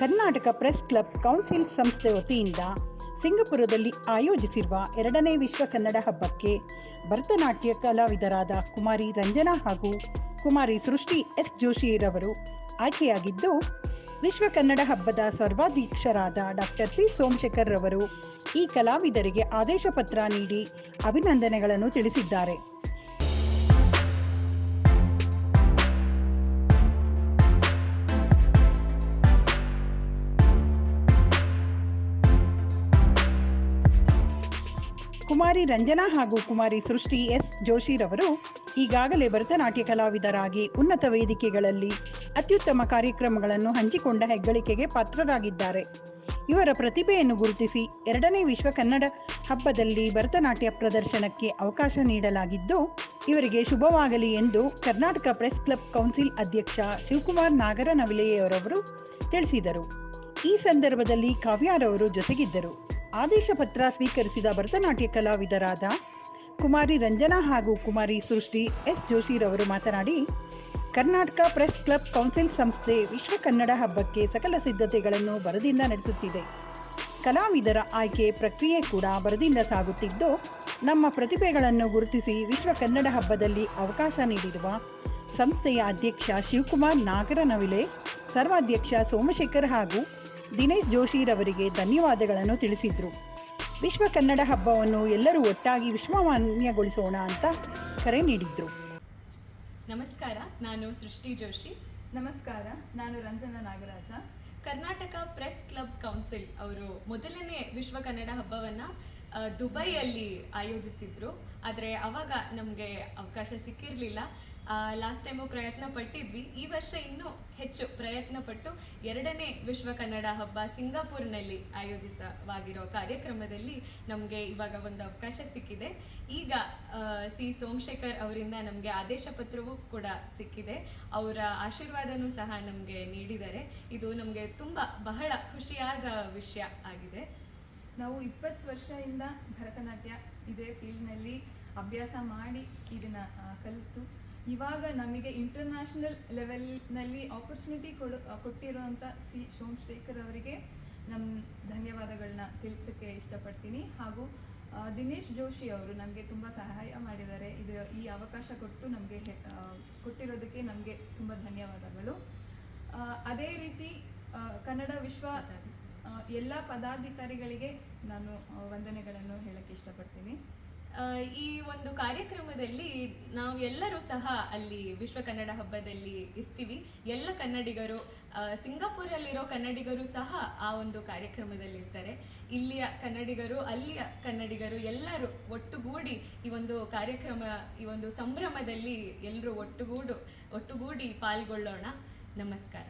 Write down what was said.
Karnataka press club council ಸಂಸ್ಥೆ ವತಿಯಿಂದ ಸಿಂಗಪುರದಲ್ಲಿ ಆಯೋಜಿಸಿರುವ ಎರಡನೇ ವಿಶ್ವ ಕನ್ನಡ ಹಬ್ಬಕ್ಕೆ ಭರತನಾಟ್ಯ ಕಲಾವಿದರಾದ ಕುಮಾರಿ ರಂಜನಾ ಹಾಗೂ ಕುಮಾರಿ ಸೃಷ್ಟಿ ಎಸ್ ಜೋಶಿರವರು ಆಯ್ಕೆಯಾಗಿದ್ದು, ವಿಶ್ವ ಕನ್ನಡ ಹಬ್ಬದ ಸರ್ವಾಧೀಕ್ಷರಾದ ಡಾಕ್ಟರ್ ಪಿ ಸೋಮಶೇಖರ್ ರವರು ಈ ಕಲಾವಿದರಿಗೆ ಆದೇಶ ಪತ್ರ ನೀಡಿ ಅಭಿನಂದನೆಗಳನ್ನು ತಿಳಿಸಿದ್ದಾರೆ. ಕುಮಾರಿ ರಂಜನಾ ಹಾಗೂ ಕುಮಾರಿ ಸೃಷ್ಟಿ ಎಸ್ ಜೋಶಿರವರು ಈಗಾಗಲೇ ಭರತನಾಟ್ಯ ಕಲಾವಿದರಾಗಿ ಉನ್ನತ ವೇದಿಕೆಗಳಲ್ಲಿ ಅತ್ಯುತ್ತಮ ಕಾರ್ಯಕ್ರಮಗಳನ್ನು ಹಂಚಿಕೊಂಡ ಹೆಗ್ಗಳಿಕೆಗೆ ಪಾತ್ರರಾಗಿದ್ದಾರೆ. ಇವರ ಪ್ರತಿಭೆಯನ್ನು ಗುರುತಿಸಿ ಎರಡನೇ ವಿಶ್ವ ಕನ್ನಡ ಹಬ್ಬದಲ್ಲಿ ಭರತನಾಟ್ಯ ಪ್ರದರ್ಶನಕ್ಕೆ ಅವಕಾಶ ನೀಡಲಾಗಿದ್ದು, ಇವರಿಗೆ ಶುಭವಾಗಲಿ ಎಂದು ಕರ್ನಾಟಕ ಪ್ರೆಸ್ ಕ್ಲಬ್ ಕೌನ್ಸಿಲ್ ಅಧ್ಯಕ್ಷ ಶಿವಕುಮಾರ್ ನಾಗರನವಿಲೆಯವರವರು ತಿಳಿಸಿದರು. ಈ ಸಂದರ್ಭದಲ್ಲಿ ಕಾವ್ಯಾರವರು ಜೊತೆಗಿದ್ದರು. ಆದೇಶ ಪತ್ರ ಸ್ವೀಕರಿಸಿದ ಭರತನಾಟ್ಯ ಕಲಾವಿದರಾದ ಕುಮಾರಿ ರಂಜನಾ ಹಾಗೂ ಕುಮಾರಿ ಸೃಷ್ಟಿ ಎಸ್ ಜೋಶಿರವರು ಮಾತನಾಡಿ, ಕರ್ನಾಟಕ ಪ್ರೆಸ್ ಕ್ಲಬ್ ಕೌನ್ಸಿಲ್ ಸಂಸ್ಥೆ ವಿಶ್ವ ಕನ್ನಡ ಹಬ್ಬಕ್ಕೆ ಸಕಲ ಸಿದ್ಧತೆಗಳನ್ನು ಬರದಿಂದ ನಡೆಸುತ್ತಿದೆ. ಕಲಾವಿದರ ಆಯ್ಕೆ ಪ್ರಕ್ರಿಯೆ ಕೂಡ ಬರದಿಂದ ಸಾಗುತ್ತಿದ್ದು, ನಮ್ಮ ಪ್ರತಿಭೆಗಳನ್ನು ಗುರುತಿಸಿ ವಿಶ್ವ ಕನ್ನಡ ಹಬ್ಬದಲ್ಲಿ ಅವಕಾಶ ನೀಡಿರುವ ಸಂಸ್ಥೆಯ ಅಧ್ಯಕ್ಷ ಶಿವಕುಮಾರ್ ನಾಗರನವಿಲೆ, ಸರ್ವಾಧ್ಯಕ್ಷ ಸೋಮಶೇಖರ್ ಹಾಗೂ ದಿನೇಶ್ ಜೋಶಿರವರಿಗೆ ಧನ್ಯವಾದಗಳನ್ನು ತಿಳಿಸಿದರು. ವಿಶ್ವ ಕನ್ನಡ ಹಬ್ಬವನ್ನು ಎಲ್ಲರೂ ಒಟ್ಟಾಗಿ ವಿಶ್ವಮಾನ್ಯಗೊಳಿಸೋಣ ಅಂತ ಕರೆ ನೀಡಿದ್ರು. ನಮಸ್ಕಾರ, ನಾನು ಸೃಷ್ಟಿ ಜೋಶಿ ನಮಸ್ಕಾರ, ನಾನು Ranjana Nagaraj. Karnataka press club council ಅವರು ಮೊದಲನೇ ವಿಶ್ವ ಕನ್ನಡ ಹಬ್ಬವನ್ನ ದುಬೈಯಲ್ಲಿ ಆಯೋಜಿಸಿದ್ರು. ಆದರೆ ಅವಾಗ ನಮಗೆ ಅವಕಾಶ ಸಿಕ್ಕಿರಲಿಲ್ಲ. ಲಾಸ್ಟ್ ಟೈಮು ಪ್ರಯತ್ನ ಪಟ್ಟಿದ್ವಿ. ಈ ವರ್ಷ ಇನ್ನೂ ಹೆಚ್ಚು ಪ್ರಯತ್ನ ಪಟ್ಟು ಎರಡನೇ ವಿಶ್ವ ಕನ್ನಡ ಹಬ್ಬ ಸಿಂಗಾಪುರ್ನಲ್ಲಿ ಆಯೋಜಿಸವಾಗಿರೋ ಕಾರ್ಯಕ್ರಮದಲ್ಲಿ ನಮಗೆ ಇವಾಗ ಒಂದು ಅವಕಾಶ ಸಿಕ್ಕಿದೆ. ಈಗ ಸಿ ಸೋಮಶೇಖರ್ ಅವರಿಂದ ನಮಗೆ ಆದೇಶ ಪತ್ರವೂ ಕೂಡ ಸಿಕ್ಕಿದೆ. ಅವರ ಆಶೀರ್ವಾದನೂ ಸಹ ನಮಗೆ ನೀಡಿದ್ದಾರೆ. ಇದು ನಮಗೆ ತುಂಬ ಬಹಳ ಖುಷಿಯಾದ ವಿಷಯ ಆಗಿದೆ. ನಾವು ಇಪ್ಪತ್ತು ವರ್ಷದಿಂದ ಭರತನಾಟ್ಯ ಇದೇ ಫೀಲ್ಡ್ನಲ್ಲಿ ಅಭ್ಯಾಸ ಮಾಡಿ ಇದನ್ನು ಕಲಿತು. ಇವಾಗ ನಮಗೆ ಇಂಟರ್ನ್ಯಾಷನಲ್ ಲೆವೆಲ್ನಲ್ಲಿ ಆಪರ್ಚುನಿಟಿ ಕೊಡು ಕೊಟ್ಟಿರುವಂಥ ಸಿ, ಸೋಮಶೇಖರ್ ಅವರಿಗೆ ನಮ್ಮ ಧನ್ಯವಾದಗಳನ್ನ ತಿಳಿಸೋಕ್ಕೆ ಇಷ್ಟಪಡ್ತೀನಿ. ಹಾಗೂ ದಿನೇಶ್ ಜೋಶಿ ಅವರು ನಮಗೆ ತುಂಬ ಸಹಾಯ ಮಾಡಿದ್ದಾರೆ. ಇದು ಈ ಅವಕಾಶ ಕೊಟ್ಟು ನಮಗೆ ಕೊಟ್ಟಿರೋದಕ್ಕೆ ನಮಗೆ ತುಂಬ ಧನ್ಯವಾದಗಳು. ಅದೇ ರೀತಿ ಕನ್ನಡ ವಿಶ್ವ ಎಲ್ಲ ಪದಾಧಿಕಾರಿಗಳಿಗೆ ನಾನು ವಂದನೆಗಳನ್ನು ಹೇಳಕ್ಕೆ ಇಷ್ಟಪಡ್ತೀನಿ. ಈ ಒಂದು ಕಾರ್ಯಕ್ರಮದಲ್ಲಿ ನಾವು ಎಲ್ಲರೂ ಸಹ ಅಲ್ಲಿ ವಿಶ್ವ ಕನ್ನಡ ಹಬ್ಬದಲ್ಲಿ ಇರ್ತೀವಿ. ಎಲ್ಲ ಕನ್ನಡಿಗರು ಸಿಂಗಾಪುರಲ್ಲಿರೋ ಕನ್ನಡಿಗರು ಸಹ ಆ ಒಂದು ಕಾರ್ಯಕ್ರಮದಲ್ಲಿ ಇರ್ತಾರೆ. ಇಲ್ಲಿಯ ಕನ್ನಡಿಗರು, ಅಲ್ಲಿಯ ಕನ್ನಡಿಗರು ಎಲ್ಲರೂ ಒಟ್ಟುಗೂಡಿ ಈ ಒಂದು ಕಾರ್ಯಕ್ರಮ, ಈ ಒಂದು ಸಂಭ್ರಮದಲ್ಲಿ ಎಲ್ಲರೂ ಒಟ್ಟುಗೂಡು, ಒಟ್ಟುಗೂಡಿ ಪಾಲ್ಗೊಳ್ಳೋಣ. ನಮಸ್ಕಾರ.